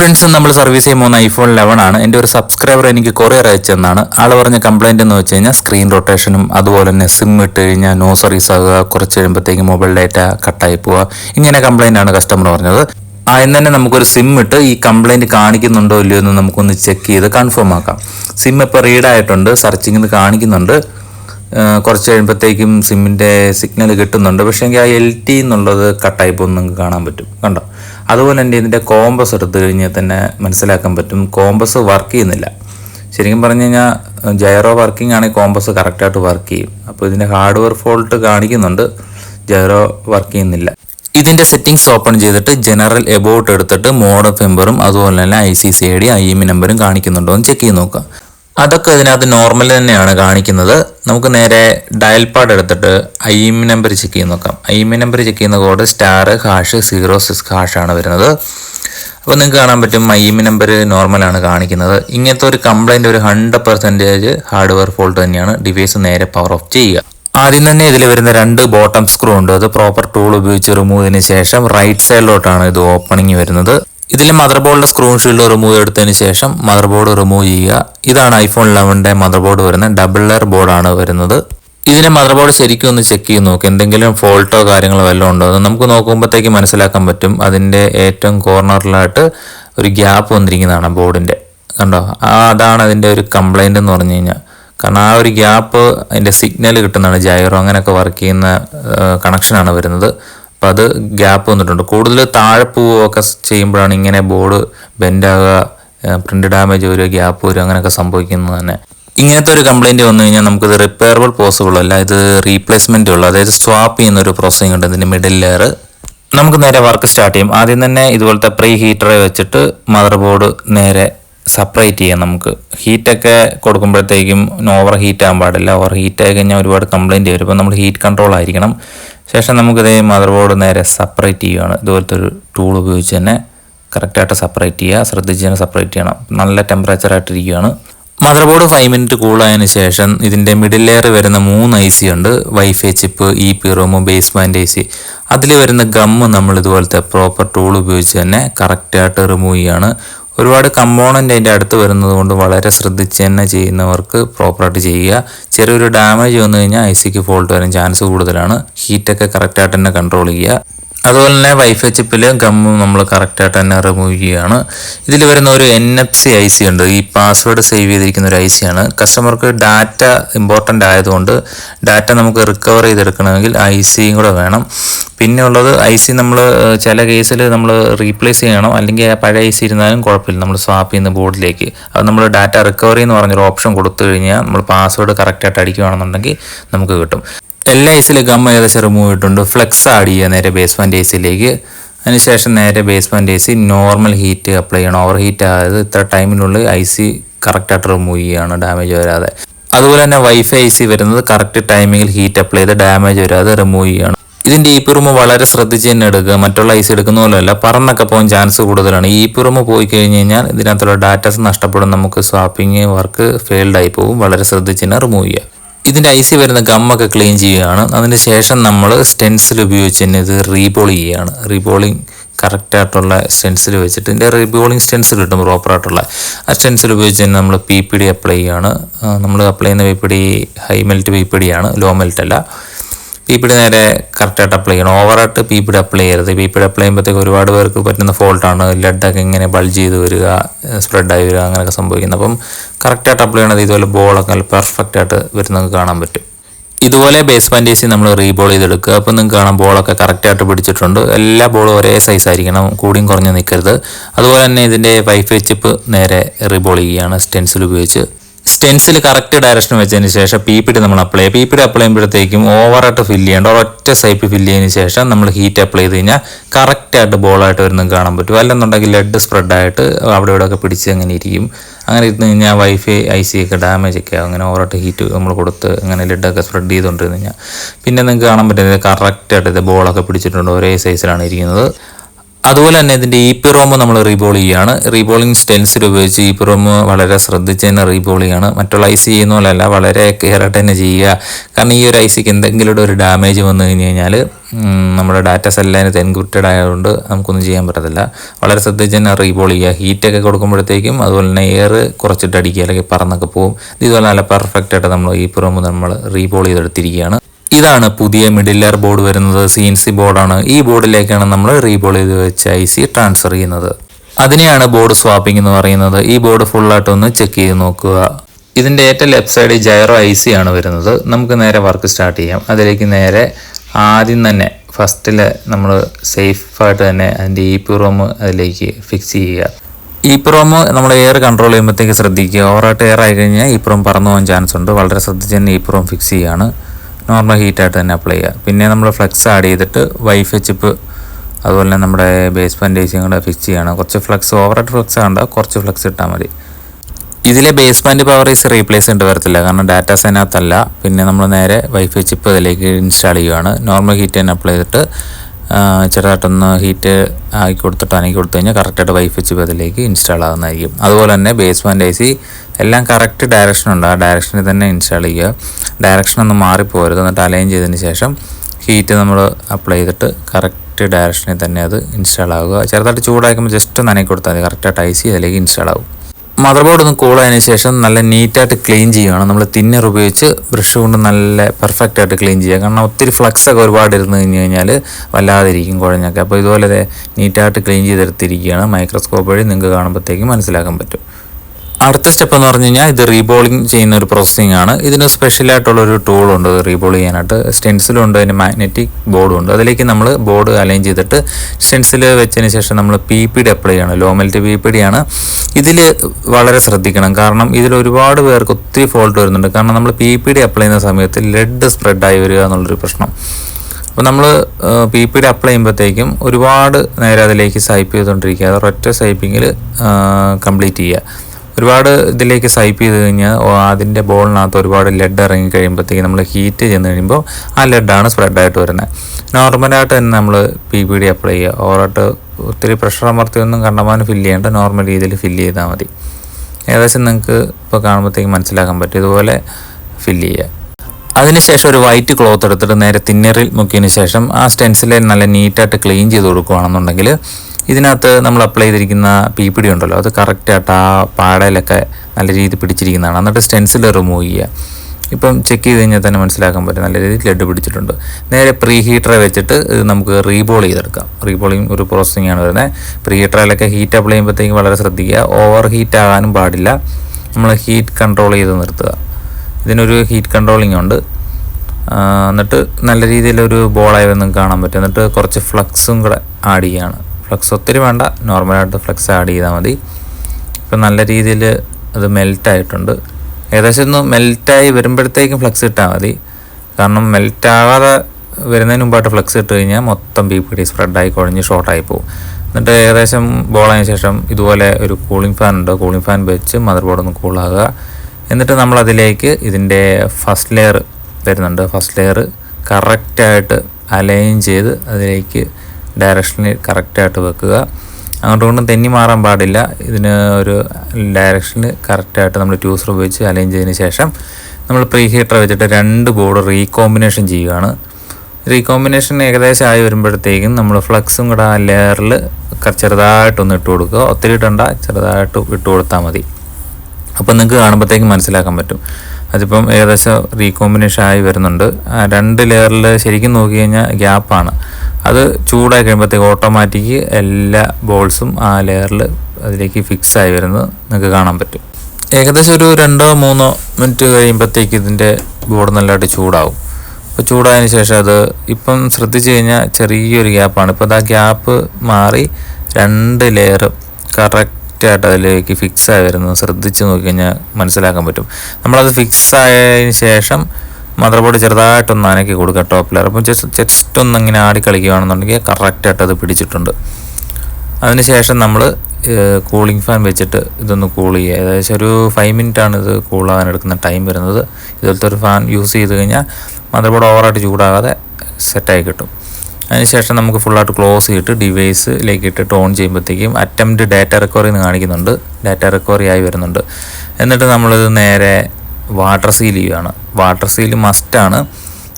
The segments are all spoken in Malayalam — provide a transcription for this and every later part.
ഫ്രണ്ട്സ് നമ്മൾ സർവീസ് ചെയ്യുമ്പോൾ പോകുന്ന ഐഫോൺ ലെവൻ ആണ്. എന്റെ ഒരു സബ്സ്ക്രൈബർ എനിക്ക് കൊറിയർ അയച്ചെന്നാണ്. ആൾ പറഞ്ഞ കംപ്ലൈന്റ് എന്ന് വെച്ച് കഴിഞ്ഞാൽ സ്ക്രീൻ റൊട്ടേഷനും അതുപോലെ തന്നെ സിം ഇട്ട് കഴിഞ്ഞാൽ നോ സർവീസ് ആകുക കുറച്ച് കഴിയുമ്പോഴത്തേക്ക് മൊബൈൽ ഡാറ്റ കട്ടായി പോവുക. ഇങ്ങനെ കംപ്ലൈന്റ് ആണ് കസ്റ്റമർ പറഞ്ഞത്. ആദ്യം തന്നെ നമുക്കൊരു സിം ഇട്ട് ഈ കംപ്ലൈന്റ് കാണിക്കുന്നുണ്ടോ ഇല്ലയോ എന്ന് നമുക്കൊന്ന് ചെക്ക് ചെയ്ത് കൺഫേം ആക്കാം. സിം ഇപ്പോൾ റീഡ് ആയിട്ടുണ്ട് സെർച്ചിങ്ങിന് കാണിക്കുന്നുണ്ട്. കുറച്ച് കഴിയുമ്പോഴത്തേക്കും സിമ്മിന്റെ സിഗ്നൽ കിട്ടുന്നുണ്ട്. പക്ഷേ എങ്കിൽ ആ എൽ ടി എന്നുള്ളത് കട്ടായി പോകും നിങ്ങൾക്ക് കാണാൻ പറ്റും. കണ്ടോ? അതുപോലെ തന്നെ ഇതിന്റെ കോമ്പസ് എടുത്തു കഴിഞ്ഞാൽ തന്നെ മനസ്സിലാക്കാൻ പറ്റും. കോമ്പസ് വർക്ക് ചെയ്യുന്നില്ല. ശരിക്കും പറഞ്ഞു കഴിഞ്ഞാൽ ജൈറോ വർക്കിംഗ് ആണെങ്കിൽ കോമ്പസ് കറക്റ്റായിട്ട് വർക്ക് ചെയ്യും. അപ്പോൾ ഇതിന്റെ ഹാർഡ്വെയർ ഫോൾട്ട് കാണിക്കുന്നുണ്ട്. ജൈറോ വർക്ക് ചെയ്യുന്നില്ല. ഇതിന്റെ സെറ്റിംഗ്സ് ഓപ്പൺ ചെയ്തിട്ട് ജനറൽ എബൌട്ട് എടുത്തിട്ട് മോഡ് ഫെമ്പറും അതുപോലെ തന്നെ I C C I D I M നമ്പറും കാണിക്കുന്നുണ്ടോ എന്ന് ചെക്ക് ചെയ്ത് നോക്കാം. അതൊക്കെ ഇതിനകത്ത് നോർമൽ തന്നെയാണ് കാണിക്കുന്നത്. നമുക്ക് നേരെ ഡയൽ പാഡ് എടുത്തിട്ട് ഐ എം നമ്പർ ചെക്ക് ചെയ്ത് നോക്കാം. ഐ എം നമ്പർ ചെക്ക് ചെയ്യുന്ന code star hash zero six hash ആണ് വരുന്നത്. അപ്പോൾ നിങ്ങൾക്ക് കാണാൻ പറ്റും ഐ എം നമ്പർ നോർമലാണ് കാണിക്കുന്നത്. ഇങ്ങനത്തെ ഒരു കംപ്ലൈന്റ് ഒരു ഹൺഡ്രഡ് പെർസെന്റേജ് ഹാർഡ്വെയർ ഫോൾട്ട് തന്നെയാണ്. ഡിവൈസ് നേരെ പവർ ഓഫ് ചെയ്യുക. ആദ്യം തന്നെ ഇതിൽ വരുന്ന രണ്ട് ബോട്ടം സ്ക്രൂ ഉണ്ട്. അത് പ്രോപ്പർ ടൂൾ ഉപയോഗിച്ച് റിമൂവ് ചെയ്തതിന് ശേഷം റൈറ്റ് സൈഡിലോട്ടാണ് ഇത് ഓപ്പണിങ് വരുന്നത്. ഇതിൽ മദർ ബോർഡിന്റെ സ്ക്രൂ ഷീൽഡ് റിമൂവ് എടുത്തതിന് ശേഷം മദർ ബോർഡ് റിമൂവ് ചെയ്യുക. ഇതാണ് ഐഫോൺ ലെവന്റെ മദർ ബോർഡ് വരുന്നത് ഡബിൾ ലെയർ ബോർഡാണ് വരുന്നത്. ഇതിന്റെ മദർ ബോർഡ് ശരിക്കും ഒന്ന് ചെക്ക് ചെയ്ത് നോക്കുക എന്തെങ്കിലും ഫോൾട്ടോ കാര്യങ്ങളോ വല്ലതും ഉണ്ടോ എന്ന് നമുക്ക് നോക്കുമ്പോഴത്തേക്ക് മനസ്സിലാക്കാൻ പറ്റും. അതിന്റെ ഏറ്റവും കോർണറിലായിട്ട് ഒരു ഗ്യാപ്പ് വന്നിരിക്കുന്നതാണ് ബോർഡിന്റെ കണ്ടോ? ആ അതാണ് അതിന്റെ ഒരു കംപ്ലൈന്റ് എന്ന് പറഞ്ഞു കഴിഞ്ഞാൽ. കാരണം ആ ഒരു ഗ്യാപ്പ് അതിന്റെ സിഗ്നൽ കിട്ടുന്നതാണ്. ജൈറോ അങ്ങനെയൊക്കെ വർക്ക് ചെയ്യുന്ന കണക്ഷനാണ് വരുന്നത്. അപ്പം അത് ഗ്യാപ്പ് വന്നിട്ടുണ്ട്. കൂടുതൽ താഴെ പോവുകയൊക്കെ ചെയ്യുമ്പോഴാണ് ഇങ്ങനെ ബോർഡ് ബെൻഡാകുക പ്രിന്റ് ഡാമേജ് വരിക ഗ്യാപ്പ് വരിക അങ്ങനെയൊക്കെ സംഭവിക്കുന്നത് തന്നെ. ഇങ്ങനത്തെ ഒരു കംപ്ലൈന്റ് വന്നു കഴിഞ്ഞാൽ നമുക്കിത് റിപ്പയറബിൾ പോസിബിൾ അല്ല ഇത് റീപ്ലേസ്മെന്റ് ഉള്ളു. അതായത് സ്വാപ്പ് ചെയ്യുന്ന ഒരു പ്രോസസ്സിംഗ് ഉണ്ട് ഇതിന്റെ മിഡിൽ ലെയർ നമുക്ക് നേരെ വർക്ക് സ്റ്റാർട്ട് ചെയ്യും. ആദ്യം തന്നെ ഇതുപോലത്തെ പ്രീ ഹീറ്ററെ വെച്ചിട്ട് മദർ ബോർഡ് നേരെ സെപ്പറേറ്റ് ചെയ്യാം നമുക്ക്. ഹീറ്റൊക്കെ കൊടുക്കുമ്പോഴത്തേക്കും ഓവർ ഹീറ്റ് ആകാൻ പാടില്ല. ഓവർ ഹീറ്റ് ആയി കഴിഞ്ഞാൽ ഒരുപാട് കംപ്ലൈന്റ് വരും. അപ്പോൾ നമ്മൾ ഹീറ്റ് കൺട്രോൾ ആയിരിക്കണം. ശേഷം നമുക്കിതേ മദർ ബോർഡ് നേരെ സെപ്പറേറ്റ് ചെയ്യുകയാണ് ഇതുപോലത്തെ ഒരു ടൂൾ ഉപയോഗിച്ച് തന്നെ കറക്റ്റായിട്ട് സെപ്പറേറ്റ് ചെയ്യുക ശ്രദ്ധിച്ച് തന്നെ സെപ്പറേറ്റ് ചെയ്യണം. നല്ല ടെമ്പറേച്ചറായിട്ടിരിക്കുകയാണ് മദർ ബോർഡ് ഫൈവ് മിനിറ്റ് കൂളായതിനു ശേഷം ഇതിന്റെ മിഡിൽ ലെയർ വരുന്ന മൂന്ന് ഐ സി ഉണ്ട്. Wifi chip E P ROM base band I C അതിൽ വരുന്ന ഗമ്മ് നമ്മൾ ഇതുപോലത്തെ പ്രോപ്പർ ടൂൾ ഉപയോഗിച്ച് തന്നെ കറക്റ്റായിട്ട് റിമൂവ് ചെയ്യാണ് ഒരുപാട് കമ്പോണന്റ് അതിന്റെ അടുത്ത് വരുന്നത് കൊണ്ട് വളരെ ശ്രദ്ധിച്ച് തന്നെ ചെയ്യുന്നവർക്ക് പ്രോപ്പറായിട്ട് ചെയ്യുക. ചെറിയൊരു ഡാമേജ് വന്നു കഴിഞ്ഞാൽ ഐ സിക്ക് ഫോൾട്ട് വരാൻ ചാൻസ് കൂടുതലാണ്. ഹീറ്റൊക്കെ കറക്റ്റായിട്ട് തന്നെ കൺട്രോൾ ചെയ്യുക. അതുപോലെ തന്നെ വൈഫൈ ചിപ്പിൽ ഗമ്മും നമ്മൾ കറക്റ്റായിട്ട് തന്നെ റിമൂവ് ചെയ്യുകയാണ് ഇതിൽ വരുന്ന ഒരു N F C I C ഉണ്ട്. ഈ പാസ്വേഡ് സേവ് ചെയ്തിരിക്കുന്ന ഒരു ഐ സി ആണ്. കസ്റ്റമർക്ക് ഡാറ്റ ഇമ്പോർട്ടന്റ് ആയതുകൊണ്ട് ഡാറ്റ നമുക്ക് റിക്കവർ ചെയ്തെടുക്കണമെങ്കിൽ ഐ സിയും കൂടെ വേണം. പിന്നെ ഉള്ളത് ഐ സി നമ്മൾ ചില കേസിൽ നമ്മൾ റീപ്ലേസ് ചെയ്യണം. അല്ലെങ്കിൽ പഴയ ഐ സി ഇരുന്നാലും കുഴപ്പമില്ല. നമ്മൾ സ്വാപ്പ് ചെയ്യുന്ന ബോർഡിലേക്ക് അത് നമ്മൾ ഡാറ്റ റിക്കവറി എന്ന് പറഞ്ഞൊരു ഓപ്ഷൻ കൊടുത്തു കഴിഞ്ഞാൽ നമ്മൾ പാസ്വേഡ് കറക്റ്റായിട്ട് അടിക്കുകയാണെന്നുണ്ടെങ്കിൽ നമുക്ക് കിട്ടും. എല്ലാ ഐസിലും ഗം ഏകദേശം റിമൂവ് ചെയ്തിട്ടുണ്ട്. ഫ്ലെക്സ് ആഡ് ചെയ്യുക നേരെ ബേസ്മെന്റ് ഐസിലേക്ക് അതിനുശേഷം നേരെ basement A C normal heat apply ചെയ്യണം. ഓവർ ഹീറ്റ് ആയത് ഇത്ര ടൈമിനുള്ളിൽ ഐ സി കറക്റ്റായിട്ട് റിമൂവ് ചെയ്യുകയാണ് ഡാമേജ് വരാതെ. അതുപോലെ തന്നെ വൈഫൈ ഐ സി വരുന്നത് കറക്റ്റ് ടൈമിങ്ങിൽ ഹീറ്റ് അപ്ലൈ ചെയ്ത് ഡാമേജ് വരാതെ റിമൂവ് ചെയ്യണം ഇതിന്റെ ഈ റൂം വളരെ ശ്രദ്ധിച്ച് തന്നെ എടുക്കുക. മറ്റുള്ള ഐസ് എടുക്കുന്ന പോലെയല്ല പറന്നൊക്കെ പോകാൻ ചാൻസ് കൂടുതലാണ്. ഈ റൂം പോയി കഴിഞ്ഞ് കഴിഞ്ഞാൽ ഇതിനകത്തുള്ള ഡാറ്റാസ് നഷ്ടപ്പെടും. നമുക്ക് സ്വാപ്പിംഗ് വർക്ക് ഫെയിൽഡ് ആയി പോകും. വളരെ ശ്രദ്ധിച്ച് തന്നെ റിമൂവ് ചെയ്യുക. ഇതിന്റെ ഐസി വരുന്ന ഗമ്മൊക്കെ ക്ലീൻ ചെയ്യുകയാണ്. അതിന് ശേഷം നമ്മൾ സ്റ്റെൻസിൽ ഉപയോഗിച്ച് തന്നെ ഇത് റീബോൾ ചെയ്യുകയാണ്. റീബോളിങ് കറക്റ്റായിട്ടുള്ള സ്റ്റെൻസിൽ വെച്ചിട്ട് ഇതിന്റെ റീബോളിങ് സ്റ്റെൻസിൽ കിട്ടും പ്രോപ്പറായിട്ടുള്ള ആ സ്റ്റെൻസിൽ ഉപയോഗിച്ച് തന്നെ നമ്മൾ പി പി ഡി അപ്ലൈ ചെയ്യുകയാണ്. നമ്മൾ അപ്ലൈ ചെയ്യുന്ന P P D high melt P P D ആണ്. ലോ മെൽറ്റ് അല്ല. പി പി നേരെ കറക്റ്റായിട്ട് അപ്ലൈ ചെയ്യണം. ഓവറായിട്ട് പി പി അപ്ലൈ ചെയ്യരുത്. പി പി അപ്ലൈ ചെയ്യുമ്പോഴത്തേക്ക് ഒരുപാട് പേർക്ക് പറ്റുന്ന ഫോൾട്ടാണ് ലെഡൊക്കെ ഇങ്ങനെ ബൾജ് ചെയ്ത് വരിക സ്പ്രെഡായി വരിക അങ്ങനെയൊക്കെ സംഭവിക്കുന്നത്. അപ്പം കറക്റ്റായിട്ട് അപ്ലൈ ചെയ്യണത് ഇതുപോലെ ബോളൊക്കെ പെർഫെക്റ്റ് ആയിട്ട് വരുന്നത് കാണാൻ പറ്റും. ഇതുപോലെ ബേസ് ബാൻഡ് സി നമ്മൾ റീബോൾ ചെയ്തെടുക്കുക. അപ്പോൾ നിങ്ങൾക്ക് കാണാം ബോളൊക്കെ കറക്റ്റായിട്ട് പിടിച്ചിട്ടുണ്ട്. എല്ലാ ബോളും ഒരേ സൈസ് ആയിരിക്കണം. കൂടിയും കുറഞ്ഞ് നിൽക്കരുത്. അതുപോലെ തന്നെ ഇതിന്റെ വൈഫൈ ചിപ്പ് നേരെ റീബോൾ ചെയ്യുകയാണ്. സ്റ്റെൻസിൽ ഉപയോഗിച്ച് സ്റ്റെൻസിൽ കറക്റ്റ് ഡയറക്ഷൻ വെച്ചതിന് ശേഷം പി പി ഡി നമ്മൾ apply P P D apply ചെയ്യുമ്പോഴത്തേക്കും ഓവറായിട്ട് ഫില്ല് ചെയ്യേണ്ട ഒരൊറ്റ സൈപ്പ് ഫില്ല് ചെയ്തതിന് ശേഷം നമ്മൾ ഹീറ്റ് അപ്ലൈ ചെയ്ത് കഴിഞ്ഞാൽ കറക്റ്റായിട്ട് ബോളായിട്ട് വരുന്നത് കാണാൻ പറ്റും. അല്ലെന്നുണ്ടെങ്കിൽ ലെഡ് സ്പ്രെഡായിട്ട് അവിടെ ഇവിടെ ഒക്കെ പിടിച്ച് അങ്ങനെ ഇരിക്കും. അങ്ങനെ ഇരുന്ന് കഴിഞ്ഞാൽ വൈഫൈ ഐ സി ഒക്കെ ഡാമേജ് ഒക്കെ ആവും. അങ്ങനെ ഓവറായിട്ട് ഹീറ്റ് നമ്മൾ കൊടുത്ത് അങ്ങനെ ലെഡൊക്കെ സ്പ്രെഡ് ചെയ്തുകൊണ്ടിരുന്ന് കഴിഞ്ഞാൽ പിന്നെ നിങ്ങൾക്ക് കാണാൻ പറ്റുന്നത് കറക്റ്റായിട്ട് ഇത് ബോളൊക്കെ പിടിച്ചിട്ടുണ്ട്. ഒരേ സൈസിലാണ് ഇരിക്കുന്നത്. അതുപോലെ തന്നെ ഇതിന്റെ ഇ പി റോം നമ്മൾ റീബോൾ ചെയ്യുകയാണ്. റീബോളിംഗ് സ്റ്റെൻസിൽ ഉപയോഗിച്ച് ഇ പി റോം വളരെ ശ്രദ്ധിച്ച് തന്നെ റീബോൾ ചെയ്യാണ്. മറ്റുള്ള ഐ സി ചെയ്യുന്ന പോലെയല്ല വളരെ കെയറായിട്ട് തന്നെ ചെയ്യുക. കാരണം ഈ ഒരു ഐ സിക്ക് എന്തെങ്കിലും ഒരു ഡാമേജ് വന്നു കഴിഞ്ഞ് കഴിഞ്ഞാൽ നമ്മുടെ ഡാറ്റ സെല്ലിന് എൻക്രിപ്റ്റഡ് ആയതുകൊണ്ട് നമുക്കൊന്നും ചെയ്യാൻ പറ്റത്തില്ല. വളരെ ശ്രദ്ധിച്ച് തന്നെ റീബോൾ ചെയ്യുക. ഹീറ്റൊക്കെ കൊടുക്കുമ്പോഴത്തേക്കും അതുപോലെ തന്നെ എയർ കുറച്ചിട്ട് അടിക്കുക അല്ലെങ്കിൽ പറന്നൊക്കെ പോകും ഇതുപോലെ നല്ല പെർഫെക്റ്റ് ആയിട്ട് നമ്മൾ ഈ റോം നമ്മൾ റീബോൾ ചെയ്തെടുത്തിരിക്കുകയാണ്. ഇതാണ് പുതിയ മിഡിൽ ലെയർ ബോർഡ് വരുന്നത് സി എൻ സി ബോർഡാണ് ഈ ബോർഡിലേക്കാണ് നമ്മൾ റീബോൾ ചെയ്ത് വെച്ച് ഐ സി ട്രാൻസ്ഫർ ചെയ്യുന്നത്. അതിനെയാണ് ബോർഡ് സ്വാപ്പിംഗ് എന്ന് പറയുന്നത്. ഈ ബോർഡ് ഫുള്ളായിട്ട് ഒന്ന് ചെക്ക് ചെയ്ത് നോക്കുക. ഇതിന്റെ ഏറ്റവും left side gyro I C ആണ് വരുന്നത്. നമുക്ക് നേരെ വർക്ക് സ്റ്റാർട്ട് ചെയ്യാം. അതിലേക്ക് നേരെ ആദ്യം തന്നെ ഫസ്റ്റിൽ നമ്മൾ സേഫായിട്ട് തന്നെ അതിന്റെ ഇ പി റോം അതിലേക്ക് ഫിക്സ് ചെയ്യുക. ഈ പ്രോം നമ്മൾ എയർ കൺട്രോൾ ചെയ്യുമ്പോഴത്തേക്ക് ശ്രദ്ധിക്കുക. ഓവറായിട്ട് എയർ ആയി കഴിഞ്ഞാൽ ഈ പ്രോം പറന്നു പോകാൻ ചാൻസ് ഉണ്ട്. വളരെ ശ്രദ്ധിച്ച് തന്നെ ഈ പ്രോം ഫിക്സ് ചെയ്യുകയാണ് നോർമൽ ഹീറ്റായിട്ട് തന്നെ അപ്ലൈ ചെയ്യുക. പിന്നെ നമ്മൾ ഫ്ലക്സ് ആഡ് ചെയ്തിട്ട് വൈഫൈ ചിപ്പ് അതുപോലെ തന്നെ നമ്മുടെ ബേസ് ബാൻഡേജും കൂടെ ഫിക്സ് ചെയ്യണം. കുറച്ച് ഫ്ലെക്സ് ഓവറായിട്ട് ഫ്ലെക്സ് ആകണ്ട കുറച്ച് ഫ്ലക്സ് ഇട്ടാൽ മതി. ഇതിലെ ബേസ് ബാൻഡ് പവർ ഈസ് റീപ്ലേസ് ചെയ്യേണ്ടി വരത്തില്ല കാരണം ഡാറ്റാസ് അതിനകത്തല്ല പിന്നെ നമ്മൾ നേരെ വൈഫൈ ചിപ്പ് ഇതിലേക്ക് ഇൻസ്റ്റാൾ ചെയ്യുകയാണ് നോർമൽ ഹീറ്റ് തന്നെ അപ്ലൈ ചെയ്തിട്ട് ചെറുതായിട്ടൊന്ന് ഹീറ്റ് ആക്കി കൊടുത്തിട്ട് അനക്കി കൊടുത്തു കഴിഞ്ഞാൽ കറക്റ്റായിട്ട് വൈഫ് വെച്ച് അതിലേക്ക് ഇൻസ്റ്റാൾ ആകുന്നതായിരിക്കും അതുപോലെ തന്നെ ബേസ്മെന്റ് ഐ സി എല്ലാം കറക്റ്റ് ഡയറക്ഷൻ ഉണ്ട്. ആ ഡയറക്ഷനിൽ തന്നെ ഇൻസ്റ്റാൾ ചെയ്യുക. ഡയറക്ഷൻ ഒന്ന് മാറിപ്പോരുത്. എന്നിട്ട് അലൈൻ ചെയ്തതിന് ശേഷം ഹീറ്റ് നമ്മൾ അപ്ലൈ ചെയ്തിട്ട് കറക്റ്റ് ഡയറക്ഷനിൽ തന്നെ അത് ഇൻസ്റ്റാൾ ആവുക. ചെറുതായിട്ട് ചൂടാക്കുമ്പോൾ ജസ്റ്റ് നനക്കി കൊടുത്താൽ മതി. കറക്റ്റായിട്ട് ഐ സി അതിലേക്ക് ഇൻസ്റ്റാൾ ആവും. മദർ ബോർഡ് ഒന്ന് കൂളായതിനു ശേഷം നല്ല നീറ്റായിട്ട് ക്ലീൻ ചെയ്യുകയാണ് നമ്മൾ തിന്നർ ഉപയോഗിച്ച് ബ്രഷ് കൊണ്ട് നല്ല പെർഫെക്റ്റ് ആയിട്ട് ക്ലീൻ ചെയ്യുക. കാരണം ഒത്തിരി ഫ്ലക്സ് ഒക്കെ ഒരുപാട് ഇരുന്ന് കഴിഞ്ഞ് കഴിഞ്ഞാൽ വല്ലാതിരിക്കും കുഴഞ്ഞൊക്കെ. അപ്പോൾ ഇതുപോലെ നീറ്റായിട്ട് ക്ലീൻ ചെയ്തെടുത്തിരിക്കുകയാണ്. മൈക്രോസ്കോപ്പ് വഴി നിങ്ങൾക്ക് കാണുമ്പോഴത്തേക്കും മനസ്സിലാക്കാൻ പറ്റും. അടുത്ത സ്റ്റെപ്പ് എന്ന് പറഞ്ഞു കഴിഞ്ഞാൽ ഇത് റീബോളിങ് ചെയ്യുന്ന ഒരു പ്രോസസ്സിംഗ് ആണ്. ഇതിന് സ്പെഷ്യലായിട്ടുള്ള ഒരു ടൂൾ ഉണ്ട് റീബോൾ ചെയ്യാനായിട്ട്. സ്റ്റെൻസിലും ഉണ്ട് അതിന് മാഗ്നറ്റിക് ബോർഡും ഉണ്ട്. അതിലേക്ക് നമ്മൾ ബോർഡ് അലൈൻ ചെയ്തിട്ട് സ്റ്റെൻസിൽ വെച്ചതിന് ശേഷം നമ്മൾ പി പി ഡി അപ്ലൈ ചെയ്യണം. Low melt P P D ആണ്. ഇതിൽ വളരെ ശ്രദ്ധിക്കണം. കാരണം ഇതിൽ ഒരുപാട് പേർക്ക് ഒത്തിരി ഫോൾട്ട് വരുന്നുണ്ട്. കാരണം നമ്മൾ പി പി ഡി അപ്ലൈ ചെയ്യുന്ന സമയത്ത് ലെഡ് സ്പ്രെഡായി വരിക എന്നുള്ളൊരു പ്രശ്നം. അപ്പോൾ നമ്മൾ പി പി ഡി അപ്ലൈ ചെയ്യുമ്പോഴത്തേക്കും ഒരുപാട് നേരം അതിലേക്ക് സൈപ്പ് ചെയ്തുകൊണ്ടിരിക്കുക. അത് ഒറ്റ സൈപ്പിങ്ങിൽ കംപ്ലീറ്റ് ചെയ്യുക. ഒരുപാട് ഇതിലേക്ക് സൈപ്പ് ചെയ്ത് കഴിഞ്ഞാൽ അതിന്റെ ബോളിനകത്ത് ഒരുപാട് ലെഡ് ഇറങ്ങി കഴിയുമ്പോഴത്തേക്ക് നമ്മൾ ഹീറ്റ് ചെന്ന് കഴിയുമ്പോൾ ആ ലെഡാണ് സ്പ്രെഡായിട്ട് വരുന്നത്. നോർമലായിട്ട് തന്നെ നമ്മൾ പി പി ഡി അപ്ലൈ ചെയ്യുക. ഓവറായിട്ട് ഒത്തിരി പ്രഷർ അമർത്തിയൊന്നും കണ്ടമാനം ഫില്ല് ചെയ്യേണ്ട നോർമൽ രീതിയിൽ ഫില്ല് ചെയ്താൽ മതി. ഏകദേശം നിങ്ങൾക്ക് ഇപ്പോൾ കാണുമ്പോഴത്തേക്ക് മനസ്സിലാക്കാൻ പറ്റും. ഇതുപോലെ ഫില്ല് ചെയ്യുക. അതിനുശേഷം ഒരു വൈറ്റ് ക്ലോത്ത് എടുത്തിട്ട് നേരെ തിന്നറിൽ മുക്കിയതിന് ശേഷം ആ സ്റ്റെൻസിലെ നല്ല നീറ്റായിട്ട് ക്ലീൻ ചെയ്ത് കൊടുക്കുകയാണെന്നുണ്ടെങ്കിൽ ഇതിനകത്ത് നമ്മൾ അപ്ലൈ ചെയ്തിരിക്കുന്ന പി പി ഡി ഉണ്ടല്ലോ അത് കറക്റ്റായിട്ട് ആ പാടയിലൊക്കെ നല്ല രീതിയിൽ പിടിച്ചിരിക്കുന്നതാണ്. എന്നിട്ട് സ്റ്റെൻസിൽ റിമൂവ് ചെയ്യുക. ഇപ്പം ചെക്ക് ചെയ്ത് കഴിഞ്ഞാൽ തന്നെ മനസ്സിലാക്കാൻ പറ്റും നല്ല രീതിയിൽ ലഡ് പിടിച്ചിട്ടുണ്ട്. നേരെ പ്രീ ഹീറ്ററെ വെച്ചിട്ട് നമുക്ക് റീബോൾ ചെയ്തെടുക്കാം. റീബോളിങ് ഒരു പ്രോസസ്സിംഗ് ആണ് വരുന്നത്. പ്രീ ഹീറ്ററിലൊക്കെ ഹീറ്റ് അപ്ലൈ ചെയ്യുമ്പോഴത്തേക്കും വളരെ ശ്രദ്ധിക്കുക. ഓവർ ഹീറ്റ് ആകാനും പാടില്ല. നമ്മൾ ഹീറ്റ് കൺട്രോൾ ചെയ്ത് നിർത്തുക. ഇതിനൊരു ഹീറ്റ് കൺട്രോളിംഗ് ഉണ്ട്. എന്നിട്ട് നല്ല രീതിയിലൊരു ബോളായി വന്നും കാണാൻ പറ്റും. എന്നിട്ട് കുറച്ച് ഫ്ലക്സും കൂടെ ആഡ് ചെയ്യുകയാണ്. ഫ്ലക്സ് ഒത്തിരി വേണ്ട. നോർമലായിട്ട് ഫ്ലക്സ് ആഡ് ചെയ്താൽ മതി. ഇപ്പം നല്ല രീതിയിൽ അത് മെൽറ്റായിട്ടുണ്ട് ഏകദേശം ഒന്ന് മെൽറ്റായി വരുമ്പോഴത്തേക്കും ഫ്ലക്സ് ഇട്ടാൽ മതി. കാരണം മെൽറ്റാകാതെ വരുന്നതിന് മുമ്പായിട്ട് ഫ്ലക്സ് ഇട്ട് കഴിഞ്ഞാൽ മൊത്തം ബി പി ഡി സ്പ്രെഡായി കുഴഞ്ഞ് ഷോർട്ടായി പോകും എന്നിട്ട് ഏകദേശം ബോളായതിനു ശേഷം ഇതുപോലെ ഒരു കൂളിംഗ് ഫാൻ ഉണ്ട്. കൂളിംഗ് ഫാൻ വെച്ച് മദർ ബോർഡ് ഒന്ന് കൂളാകുക എന്നിട്ട് നമ്മൾ അതിലേക്ക് ഇതിന്റെ ഫസ്റ്റ് ലെയർ വരുന്നുണ്ട്. ഫസ്റ്റ് ലെയർ കറക്റ്റായിട്ട് അലൈൻ ചെയ്ത് അതിലേക്ക് ഡയറക്ഷനിൽ കറക്റ്റായിട്ട് വെക്കുക. അങ്ങോട്ട് ഇങ്ങോട്ടും തെന്നി മാറാൻ പാടില്ല. ഇതിന് ഒരു ഡയറക്ഷനിൽ കറക്റ്റായിട്ട് നമ്മൾ ട്യൂസർ ഉപയോഗിച്ച് അലൈൻ ചെയ്തതിന് ശേഷം നമ്മൾ പ്രീ ഹീറ്റർ വെച്ചിട്ട് രണ്ട് ബോർഡ് റീകോമ്പിനേഷൻ ചെയ്യുകയാണ് റീകോമ്പിനേഷൻ ഏകദേശം ആയി വരുമ്പോഴത്തേക്കും നമ്മൾ ഫ്ലക്സും കൂടെ ആ ലെയറിൽ ചെറുതായിട്ടൊന്ന് ഇട്ട് കൊടുക്കുക. ഒത്തിരി ഇട്ടണ്ട ചെറുതായിട്ട് ഇട്ട് കൊടുത്താൽ മതി. അപ്പോൾ നിങ്ങൾക്ക് കാണുമ്പോഴത്തേക്കും മനസ്സിലാക്കാൻ പറ്റും. അതിപ്പം ഏകദേശം റീകോമ്പിനേഷൻ ആയി വരുന്നുണ്ട്. രണ്ട് ലെയറിൽ ശരിക്കും നോക്കി കഴിഞ്ഞാൽ ഗ്യാപ്പാണ് അത് ചൂടായി കഴിയുമ്പോഴത്തേക്ക് ഓട്ടോമാറ്റിക് എല്ലാ ബോൾസും ആ ലെയറിൽ അതിലേക്ക് ഫിക്സ് ആയി വരുന്നത് നിങ്ങൾക്ക് കാണാൻ പറ്റും. ഏകദേശം ഒരു രണ്ടോ മൂന്നോ മിനിറ്റ് കഴിയുമ്പോഴത്തേക്ക് ഇതിന്റെ ബോർഡ് നല്ലതായിട്ട് ചൂടാവും. അപ്പോൾ ചൂടായതിന് ശേഷം അത് ഇപ്പം ശ്രദ്ധിച്ചു കഴിഞ്ഞാൽ ചെറിയൊരു ഗ്യാപ്പാണ് ഇപ്പോൾ ആ ഗ്യാപ്പ് മാറി രണ്ട് ലെയർ കറക്റ്റായിട്ട് അതിലേക്ക് ഫിക്സ് ആയി വരുന്നത് ശ്രദ്ധിച്ച് നോക്കി കഴിഞ്ഞാൽ മനസ്സിലാക്കാൻ പറ്റും. നമ്മളത് ഫിക്സ് ആയതിന് ശേഷം മദർ ബോർഡ് ചെറുതായിട്ടൊന്ന് അനക്കി കൊടുക്കുക ടോപ്പ് ലെയർ അപ്പം ജസ്റ്റ് ഒന്ന് ഇങ്ങനെ ആടി കളിക്കുകയാണെന്നുണ്ടെങ്കിൽ കറക്റ്റായിട്ട് അത് പിടിച്ചിട്ടുണ്ട്. അതിനുശേഷം നമ്മൾ കൂളിംഗ് ഫാൻ വെച്ചിട്ട് ഇതൊന്ന് കൂൾ ചെയ്യുക. ഏകദേശം ഒരു ഫൈവ് ആണ് ഇത് കൂളാകാൻ എടുക്കുന്ന ടൈം വരുന്നത്. ഇതുപോലത്തെ ഒരു ഫാൻ യൂസ് ചെയ്ത് കഴിഞ്ഞാൽ മദർ ബോർഡ് ഓവറായിട്ട് ചൂടാകാതെ സെറ്റായി കിട്ടും. അതിനുശേഷം നമുക്ക് ഫുള്ളായിട്ട് ക്ലോസ് ചെയ്തിട്ട് ഡിവൈസിലേക്ക് ഇട്ടിട്ട് ഓൺ ചെയ്യുമ്പോഴത്തേക്കും അറ്റംപ്റ്റ് ഡാറ്റ റിക്കവറി എന്ന് കാണിക്കുന്നുണ്ട്. ഡാറ്റ റിക്കവറി ആയി വരുന്നുണ്ട്. എന്നിട്ട് നമ്മളിത് നേരെ വാട്ടർ സീൽ ചെയ്യുകയാണ് വാട്ടർ സീൽ മസ്റ്റാണ്.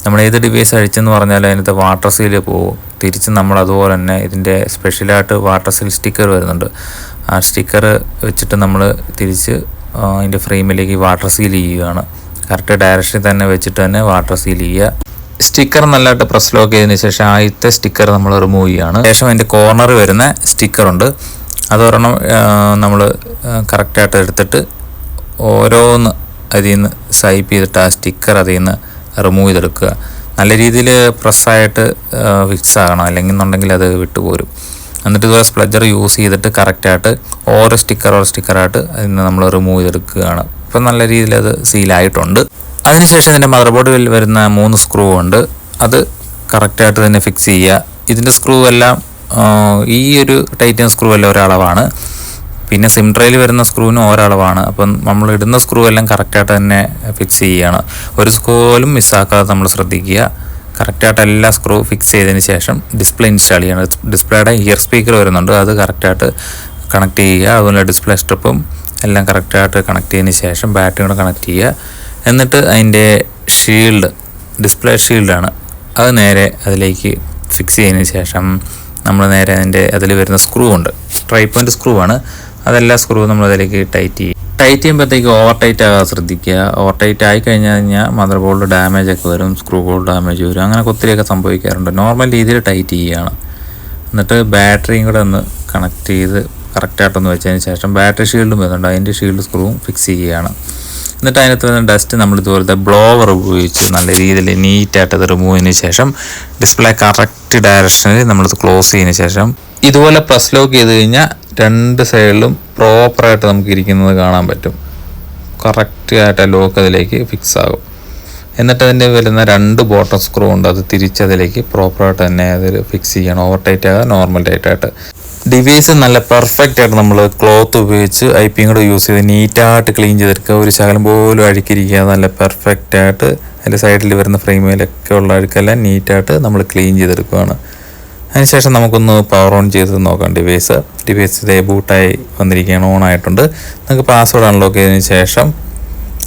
നമ്മൾ ഏത് ഡിവൈസ് അഴിച്ചെന്ന് പറഞ്ഞാൽ അതിനകത്ത് വാട്ടർ സീൽ പോകും. തിരിച്ച് നമ്മൾ അതുപോലെ തന്നെ ഇതിന്റെ സ്പെഷ്യലായിട്ട് വാട്ടർ സീൽ സ്റ്റിക്കർ വരുന്നുണ്ട്. ആ സ്റ്റിക്കർ വെച്ചിട്ട് നമ്മൾ തിരിച്ച് അതിന്റെ ഫ്രെയിമിലേക്ക് വാട്ടർ സീൽ ചെയ്യുകയാണ് കറക്റ്റ് ഡയറക്ഷനിൽ തന്നെ വെച്ചിട്ട് തന്നെ വാട്ടർ സീൽ ചെയ്യുക. സ്റ്റിക്കർ നല്ലതായിട്ട് പ്രസ് ലോക്ക് ചെയ്തതിന് ശേഷം ആദ്യത്തെ സ്റ്റിക്കർ നമ്മൾ റിമൂവ് ചെയ്യുകയാണ് ശേഷം അതിന്റെ കോർണർ വരുന്ന സ്റ്റിക്കറുണ്ട് അതൊരെണ്ണം നമ്മൾ കറക്റ്റായിട്ട് എടുത്തിട്ട് ഓരോന്ന് അതിൽ നിന്ന് സ്വൈപ്പ് ചെയ്തിട്ട് ആ സ്റ്റിക്കർ അതിൽ നിന്ന് റിമൂവ് ചെയ്തെടുക്കുക. നല്ല രീതിയിൽ പ്രസ്സായിട്ട് ഫിക്സ് ആകണം. അല്ലെങ്കിൽ എന്നുണ്ടെങ്കിൽ അത് വിട്ടുപോരും. എന്നിട്ട് ഇതുപോലെ സ്പ്ലജർ യൂസ് ചെയ്തിട്ട് കറക്റ്റായിട്ട് ഓരോ സ്റ്റിക്കർ ഓരോ സ്റ്റിക്കറായിട്ട് അതിൽ നിന്ന് നമ്മൾ റിമൂവ് ചെയ്തെടുക്കുകയാണ്. ഇപ്പം നല്ല രീതിയിൽ അത് സീലായിട്ടുണ്ട് അതിനുശേഷം ഇതിന്റെ മദർ ബോർഡിൽ വരുന്ന മൂന്ന് സ്ക്രൂ ഉണ്ട്. അത് കറക്റ്റായിട്ട് തന്നെ ഫിക്സ് ചെയ്യുക. ഇതിന്റെ സ്ക്രൂ എല്ലാം ഈ ഒരു ടൈറ്റൻ സ്ക്രൂ എല്ലാം ഒരളവാണ്. പിന്നെ സിം ട്രെയിൽ വരുന്ന സ്ക്രൂവിന് ഒരളവാണ്. അപ്പം നമ്മൾ ഇടുന്ന സ്ക്രൂ എല്ലാം കറക്റ്റായിട്ട് തന്നെ ഫിക്സ് ചെയ്യുകയാണ് ഒരു സ്ക്രൂലും മിസ്സാക്കാതെ നമ്മൾ ശ്രദ്ധിക്കുക. കറക്റ്റായിട്ട് എല്ലാ സ്ക്രൂ ഫിക്സ് ചെയ്തതിന് ശേഷം ഡിസ്പ്ലേ ഇൻസ്റ്റാൾ ചെയ്യണം. ഡിസ്പ്ലേയുടെ ഇയർ സ്പീക്കർ വരുന്നുണ്ട്. അത് കറക്റ്റായിട്ട് കണക്ട് ചെയ്യുക. അതുപോലെ ഡിസ്പ്ലേ സ്ട്രിപ്പും എല്ലാം കറക്റ്റായിട്ട് കണക്ട് ചെയ്തതിന് ശേഷം ബാറ്ററി കൂടെ കണക്ട് ചെയ്യുക. എന്നിട്ട് അതിന്റെ ഷീൽഡ് ഡിസ്പ്ലേ ഷീൽഡാണ് അത് നേരെ അതിലേക്ക് ഫിക്സ് ചെയ്തതിന് ശേഷം നമ്മൾ നേരെ അതിന്റെ അതിൽ വരുന്ന സ്ക്രൂ ഉണ്ട്. ട്രൈ പോയിന്റ് സ്ക്രൂ ആണ്. അതെല്ലാ സ്ക്രൂ നമ്മൾ അതിലേക്ക് ടൈറ്റ് ചെയ്യും. ടൈറ്റ് ചെയ്യുമ്പോഴത്തേക്ക് ഓവർ ടൈറ്റ് ആകാതെ ശ്രദ്ധിക്കുക. ഓവർ ടൈറ്റ് ആയി കഴിഞ്ഞാൽ കഴിഞ്ഞാൽ മദർ ബോർഡ് ഡാമേജ് ഒക്കെ വരും സ്ക്രൂ ബോർഡ് ഡാമേജ് വരും. അങ്ങനെ ഒത്തിരിയൊക്കെ സംഭവിക്കാറുണ്ട്. നോർമൽ രീതിയിൽ ടൈറ്റ് ചെയ്യുകയാണ്. എന്നിട്ട് ബാറ്ററിയും കൂടെ ഒന്ന് കണക്ട് ചെയ്ത് കറക്റ്റായിട്ടൊന്ന് വെച്ചതിന് ശേഷം ബാറ്ററി ഷീൽഡും വരുന്നുണ്ട്. അതിന്റെ ഷീൽഡ് സ്ക്രൂവും ഫിക്സ് ചെയ്യുകയാണ്. എന്നിട്ട് അതിനകത്ത് വരുന്ന ഡസ്റ്റ് നമ്മൾ ഇതുപോലത്തെ ബ്ലോവർ ഉപയോഗിച്ച് നല്ല രീതിയിൽ നീറ്റായിട്ട് അത് റിമൂവ് ചെയ്തതിന് ശേഷം ഡിസ്പ്ലേ കറക്റ്റ് ഡയറക്ഷനിൽ നമ്മളത് ക്ലോസ് ചെയ്തതിന് ശേഷം ഇതുപോലെ പ്രസ് ലോക്ക് ചെയ്ത് കഴിഞ്ഞാൽ രണ്ട് സൈഡിലും പ്രോപ്പറായിട്ട് നമുക്ക് ഇരിക്കുന്നത് കാണാൻ പറ്റും. കറക്റ്റ് ആയിട്ട് ലോക്ക് അതിലേക്ക് ഫിക്സ് ആകും. എന്നിട്ട് അതിന്റെ വരുന്ന രണ്ട് ബോട്ടം സ്ക്രൂ ഉണ്ട് അത് തിരിച്ചതിലേക്ക് പ്രോപ്പറായിട്ട് തന്നെ അതിൽ ഫിക്സ് ചെയ്യണം. ഓവർ ടൈറ്റ് ആകാതെ നോർമൽ ടൈറ്റ് ആയിട്ട്. ഡിവൈസ് നല്ല പെർഫെക്റ്റ് ആയിട്ട് നമ്മൾ ക്ലോത്ത് ഉപയോഗിച്ച് ഐ പിയും കൂടെ യൂസ് ചെയ്ത് നീറ്റായിട്ട് ക്ലീൻ ചെയ്തെടുക്കുക. ഒരു ശകലം പോലും അഴുക്കിരിക്കുക നല്ല പെർഫെക്റ്റ് ആയിട്ട് അതിന്റെ സൈഡിൽ വരുന്ന ഫ്രെയിമിലൊക്കെ ഉള്ള അഴുക്കെല്ലാം നീറ്റായിട്ട് നമ്മൾ ക്ലീൻ ചെയ്തെടുക്കുകയാണ്. അതിനുശേഷം നമുക്കൊന്ന് പവർ ഓൺ ചെയ്ത് നോക്കാം. ഡിവൈസ് ഡിവൈസ് ഇതേ ബൂട്ടായി വന്നിരിക്കുകയാണ് ഓൺ ആയിട്ടുണ്ട് നമുക്ക് പാസ്വേഡ് അൺലോക്ക് ചെയ്തതിന് ശേഷം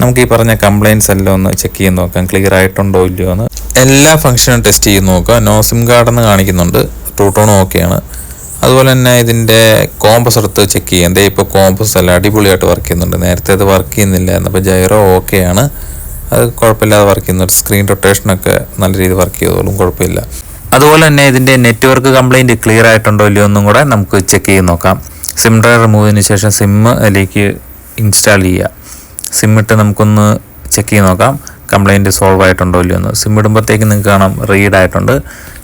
നമുക്ക് ഈ പറഞ്ഞ കംപ്ലയിൻസ് എല്ലാം ഒന്ന് ചെക്ക് ചെയ്ത് നോക്കാം. ക്ലിയർ ആയിട്ടുണ്ടോ ഇല്ലയോ എന്ന്. എല്ലാ ഫംഗ്ഷനും ടെസ്റ്റ് ചെയ്ത് നോക്കുക. നോ സിം കാർഡ് എന്ന് കാണിക്കുന്നുണ്ട്. ടൂട്ടോണും ഓക്കെയാണ് അതുപോലെ തന്നെ ഇതിന്റെ കോമ്പസ് എടുത്ത് ചെക്ക് ചെയ്യാം. ദേ ഇപ്പോൾ കോമ്പസ് എല്ലാം അടിപൊളിയായിട്ട് വർക്ക് ചെയ്യുന്നുണ്ട്. നേരത്തെ അത് വർക്ക് ചെയ്യുന്നില്ല അപ്പോൾ ജൈറോ ഓക്കെയാണ് അത് കുഴപ്പമില്ലാതെ വർക്ക് ചെയ്യുന്നുണ്ട്. സ്ക്രീൻ റൊട്ടേഷനൊക്കെ നല്ല രീതിയിൽ വർക്ക് ചെയ്തോളും. കുഴപ്പമില്ല. അതുപോലെ തന്നെ ഇതിന്റെ നെറ്റ്വർക്ക് കംപ്ലൈന്റ് ക്ലിയർ ആയിട്ടുണ്ടോ ഇല്ലയോ എന്നും കൂടെ നമുക്ക് ചെക്ക് ചെയ്ത് നോക്കാം. സിം ഡ്രൈവ് റിമൂവിന് ശേഷം സിം അതിലേക്ക് ഇൻസ്റ്റാൾ ചെയ്യുക. സിം ഇട്ട് നമുക്കൊന്ന് ചെക്ക് ചെയ്ത് നോക്കാം. കംപ്ലൈന്റ് സോൾവ് ആയിട്ടുണ്ടോ ഇല്ലയോ എന്ന്. സിം ഇടുമ്പോഴത്തേക്ക് നിങ്ങൾക്ക് കാണാം റീഡ് ആയിട്ടുണ്ട്.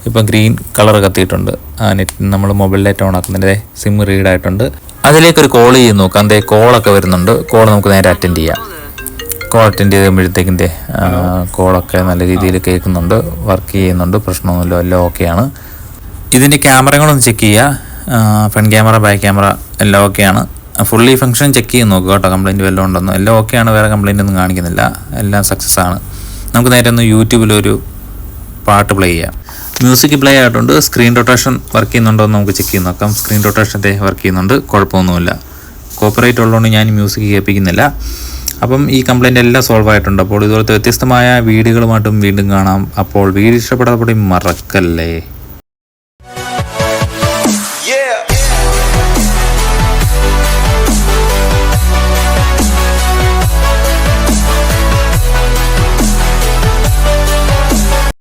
ഇപ്പം ഗ്രീൻ കളർ കത്തിയിട്ടുണ്ട്. ആ നെറ്റ് നമ്മൾ മൊബൈൽ ഡേറ്റ ഓൺ ആക്കുന്നതിന്റെ സിം റീഡ് ആയിട്ടുണ്ട്. അതിലേക്കൊരു കോൾ ചെയ്ത് നോക്കാം. അതേ കോളൊക്കെ വരുന്നുണ്ട്. കോൾ നമുക്ക് നേരെ അറ്റൻഡ് ചെയ്യാം. കോൾ അറ്റൻഡ് ചെയ്ത് കഴിയുമ്പോഴത്തേക്കിന്റെ കോളൊക്കെ നല്ല രീതിയിൽ കേൾക്കുന്നുണ്ട് വർക്ക് ചെയ്യുന്നുണ്ട് പ്രശ്നമൊന്നുമില്ല എല്ലാം ഓക്കെയാണ്. ഇതിന്റെ ക്യാമറകളൊന്ന് ചെക്ക് ചെയ്യുക. ഫ്രണ്ട് ക്യാമറ ബാക്ക് ക്യാമറ എല്ലാം ഓക്കെയാണ്. ഫുള്ളി ഫംഗ്ഷൻ ചെക്ക് ചെയ്ത് നോക്കുക കേട്ടോ കംപ്ലൈന്റ് വല്ലതും ഉണ്ടെന്ന്. എല്ലാം ഓക്കെയാണ് വേറെ കംപ്ലൈന്റ് ഒന്നും കാണിക്കുന്നില്ല. എല്ലാം സക്സസ് ആണ്. നമുക്ക് നേരെ ഒന്ന് യൂട്യൂബിലൊരു പാട്ട് പ്ലേ ചെയ്യാം. മ്യൂസിക് പ്ലേ ആയിട്ടുണ്ട്. സ്ക്രീൻ റൊട്ടേഷൻ വർക്ക് ചെയ്യുന്നുണ്ടോ എന്ന് നമുക്ക് ചെക്ക് ചെയ്ത് നോക്കാം. സ്ക്രീൻ റൊട്ടേഷന്റെ വർക്ക് ചെയ്യുന്നുണ്ട്. കുഴപ്പമൊന്നുമില്ല. കോപ്പറേറ്റ് ഉള്ളതുകൊണ്ട് ഞാൻ മ്യൂസിക് കേൾപ്പിക്കുന്നില്ല. അപ്പം ഈ കംപ്ലൈന്റ് എല്ലാം സോൾവ് ആയിട്ടുണ്ട്. അപ്പോൾ ഇതുപോലത്തെ വ്യത്യസ്തമായ വീഡിയോകളുമായിട്ടും വീണ്ടും കാണാം. അപ്പോൾ വീട് ഇഷ്ടപ്പെടാതെ മറക്കല്ലേ?